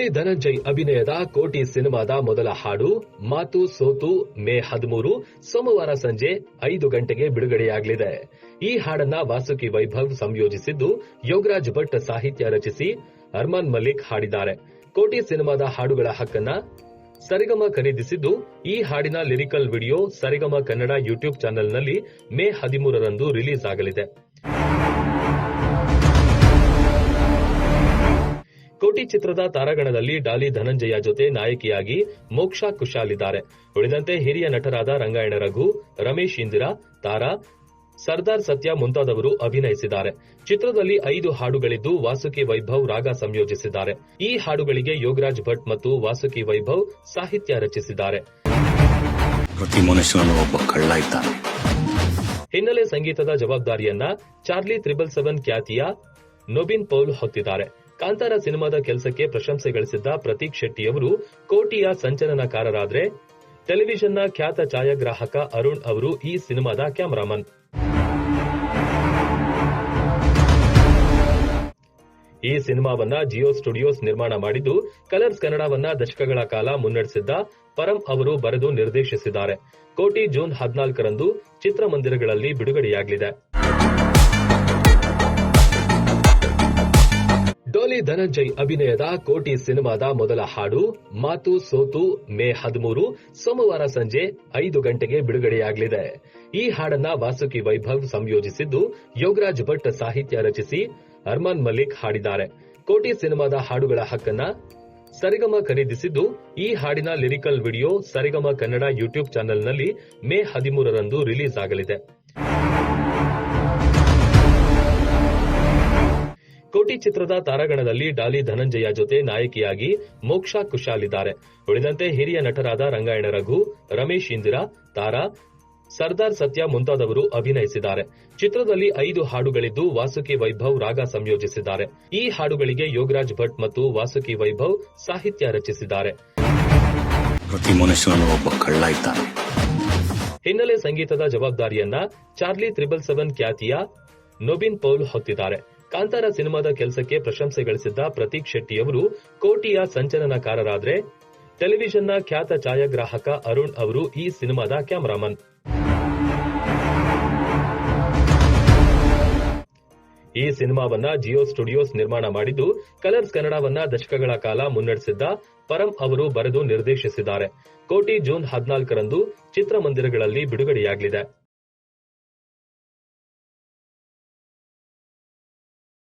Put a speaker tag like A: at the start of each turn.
A: ಡೋಲಿ ಧನಂಜಯ್ ಅಭಿನಯದ ಕೋಟಿ ಸಿನಿಮಾದ ಮೊದಲ ಹಾಡು, ಮಾತು, ಸೋತು, ಮೇ ಹದಿಮೂರು, ಸೋಮವಾರ ಸಂಜೆ ಐದು ಗಂಟೆಗೆ ಬಿಡುಗಡೆಯಾಗಲಿದೆ. ಈ ಹಾಡನ್ನ ವಾಸುಕಿ ವೈಭವ್ ಸಂಯೋಜಿಸಿದ್ದು ಯೋಗರಾಜ್ ಭಟ್ ಸಾಹಿತ್ಯ ರಚಿಸಿ ಅರ್ಮಾನ್ ಮಲ್ಲಿಕ್ ಹಾಡಿದ್ದಾರೆ. ಕೋಟಿ ಸಿನಿಮಾದ ಹಾಡುಗಳ ಹಕ್ಕನ್ನ ಸರಿಗಮ ಖರೀದಿಸಿದ್ದು ಈ ಹಾಡಿನ ಲಿರಿಕಲ್ ವಿಡಿಯೋ ಸರಿಗಮ ಕನ್ನಡ ಯೂಟ್ಯೂಬ್ ಚಾನೆಲ್ನಲ್ಲಿ ಮೇ ಹದಿಮೂರರಂದು ರಿಲೀಸ್ ಆಗಲಿದೆ. ಕೋಟಿ ಚಿತ್ರದ ತಾರಾಗಣದಲ್ಲಿ ಡಾಲಿ ಧನಂಜಯ ಜೊತೆ ನಾಯಕಿಯಾಗಿ ಮೋಕ್ಷಾ ಕುಶಾಲ್ ಇದ್ದಾರೆ ಉಳಿದಂತೆ ಹಿರಿಯ ನಟರಾದ ರಂಗಾಯಣ ರಘು ರಮೇಶ್ ಇಂದಿರಾ ತಾರಾ ಸರ್ದಾರ್ ಸತ್ಯ ಮುಂತಾದವರು ಅಭಿನಯಿಸಿದ್ದಾರೆ. ಚಿತ್ರದಲ್ಲಿ ಐದು ಹಾಡುಗಳಿದ್ದು ವಾಸುಕಿ ವೈಭವ್ ರಾಗ ಸಂಯೋಜಿಸಿದ್ದಾರೆ. ಈ ಹಾಡುಗಳಿಗೆ ಯೋಗರಾಜ್ ಭಟ್ ಮತ್ತು ವಾಸುಕಿ ವೈಭವ್ ಸಾಹಿತ್ಯ ರಚಿಸಿದ್ದಾರೆ.
B: ಪ್ರತಿ ಮನುಷ್ಯನಲ್ಲೂ ಒಬ್ಬ ಕಳ್ಳ ಇದ್ದಾನೆ.
A: ಹಿನ್ನೆಲೆ ಸಂಗೀತದ ಜವಾಬ್ದಾರಿಯನ್ನ ಚಾರ್ಲಿ ತ್ರಿಬಲ್ ಸೆವೆನ್ ಖ್ಯಾತಿಯ ನೊಬಿನ್ ಪೌಲ್ ಹೊತ್ತಿದ್ದಾರೆ. ಕಾಂತಾರ ಸಿನಿಮಾದ ಕೆಲಸಕ್ಕೆ ಪ್ರಶಂಸೆ ಗಳಿಸಿದ್ದ ಪ್ರತೀಕ್ ಶೆಟ್ಟಿ ಅವರು ಕೋಟಿಯ ಸಂಚಲನಕಾರರಾದ್ರೆ, ಟೆಲಿವಿಷನ್ನ ಖ್ಯಾತ ಛಾಯಾಗ್ರಾಹಕ ಅರುಣ್ ಅವರು ಈ ಸಿನಿಮಾದ ಕ್ಯಾಮರಾಮನ್. ಈ ಸಿನಿಮಾವನ್ನ ಜಿಯೋ ಸ್ಟುಡಿಯೋಸ್ ನಿರ್ಮಾಣ ಮಾಡಿದ್ದು, ಕಲರ್ಸ್ ಕನ್ನಡವನ್ನ ದಶಕಗಳ ಕಾಲ ಮುನ್ನಡೆಸಿದ್ದ ಪರಂ ಅವರು ಬರೆದು ನಿರ್ದೇಶಿಸಿದ್ದಾರೆ. ಕೋಟಿ ಜೂನ್ ಹದಿನಾಲ್ಕರಂದು ಚಿತ್ರಮಂದಿರಗಳಲ್ಲಿ ಬಿಡುಗಡೆಯಾಗಲಿದೆ. ಧನಂಜಯ್ ಅಭಿನಯದ ಕೋಟಿ ಸಿನಿಮಾದ ಮೊದಲ ಹಾಡು, ಮಾತು, ಸೋತು, ಮೇ ಹದಿಮೂರು, ಸೋಮವಾರ ಸಂಜೆ ಐದು ಗಂಟೆಗೆ ಬಿಡುಗಡೆಯಾಗಲಿದೆ. ಈ ಹಾಡನ್ನ ವಾಸುಕಿ ವೈಭವ್ ಸಂಯೋಜಿಸಿದ್ದು ಯೋಗರಾಜ್ ಭಟ್ ಸಾಹಿತ್ಯ ರಚಿಸಿ ಅರ್ಮಾನ್ ಮಲ್ಲಿಕ್ ಹಾಡಿದ್ದಾರೆ. ಕೋಟಿ ಸಿನಿಮಾದ ಹಾಡುಗಳ ಹಕ್ಕನ್ನ ಸರಿಗಮ ಖರೀದಿಸಿದ್ದು ಈ ಹಾಡಿನ ಲಿರಿಕಲ್ ವಿಡಿಯೋ ಸರಿಗಮ ಕನ್ನಡ ಯೂಟ್ಯೂಬ್ ಚಾನೆಲ್ನಲ್ಲಿ ಮೇ ಹದಿಮೂರರಂದು ರಿಲೀಸ್ ಆಗಲಿದೆ. ಕೋಟಿ ಚಿತ್ರದ ತಾರಾಗಣದಲ್ಲಿ ಡಾಲಿ ಧನಂಜಯ ಜೊತೆ ನಾಯಕಿಯಾಗಿ ಮೋಕ್ಷಾ ಕುಶಾಲ್ ಇದ್ದಾರೆ ಉಳಿದಂತೆ ಹಿರಿಯ ನಟರಾದ ರಂಗಾಯಣ ರಘು ರಮೇಶ್ ಇಂದಿರಾ ತಾರಾ ಸರ್ದಾರ್ ಸತ್ಯ ಮುಂತಾದವರು ಅಭಿನಯಿಸಿದ್ದಾರೆ. ಚಿತ್ರದಲ್ಲಿ ಐದು ಹಾಡುಗಳಿದ್ದು ವಾಸುಕಿ ವೈಭವ್ ರಾಗ ಸಂಯೋಜಿಸಿದ್ದಾರೆ. ಈ ಹಾಡುಗಳಿಗೆ ಯೋಗರಾಜ್ ಭಟ್ ಮತ್ತು ವಾಸುಕಿ ವೈಭವ್ ಸಾಹಿತ್ಯ ರಚಿಸಿದ್ದಾರೆ.
B: ಪ್ರತಿ ಮನುಷ್ಯನಲ್ಲೂ ಒಬ್ಬ ಕಳ್ಳ ಇದ್ದಾನೆ.
A: ಹಿನ್ನೆಲೆ ಸಂಗೀತದ ಜವಾಬ್ದಾರಿಯನ್ನ ಚಾರ್ಲಿ ತ್ರಿಬಲ್ ಸೆವೆನ್ ಖ್ಯಾತಿಯ ನೊಬಿನ್ ಪೌಲ್ ಹೊತ್ತಿದ್ದಾರೆ. ಕಾಂತಾರ ಸಿನಿಮಾದ ಕೆಲಸಕ್ಕೆ ಪ್ರಶಂಸೆ ಗಳಿಸಿದ್ದ ಪ್ರತೀಕ್ ಶೆಟ್ಟಿಯವರು ಕೋಟಿಯ ಸಂಚಲನಕಾರರಾದ್ರೆ, ಟೆಲಿವಿಷನ್ನ ಖ್ಯಾತ ಛಾಯಾಗ್ರಾಹಕ ಅರುಣ್ ಅವರು ಈ ಸಿನಿಮಾದ ಕ್ಯಾಮರಾಮನ್. ಈ ಸಿನಿಮಾವನ್ನ ಜಿಯೋ ಸ್ಟುಡಿಯೋಸ್ ನಿರ್ಮಾಣ ಮಾಡಿದ್ದು ಕಲರ್ಸ್ ಕನ್ನಡವನ್ನ ದಶಕಗಳ ಕಾಲ ಮುನ್ನಡೆಸಿದ್ದ ಪರಂ ಅವರು ಬರೆದು ನಿರ್ದೇಶಿಸಿದ್ದಾರೆ. ಕೋಟಿ ಜೂನ್ ಹದಿನಾಲ್ಕರಂದು ಚಿತ್ರಮಂದಿರಗಳಲ್ಲಿ ಬಿಡುಗಡೆಯಾಗಲಿದೆ.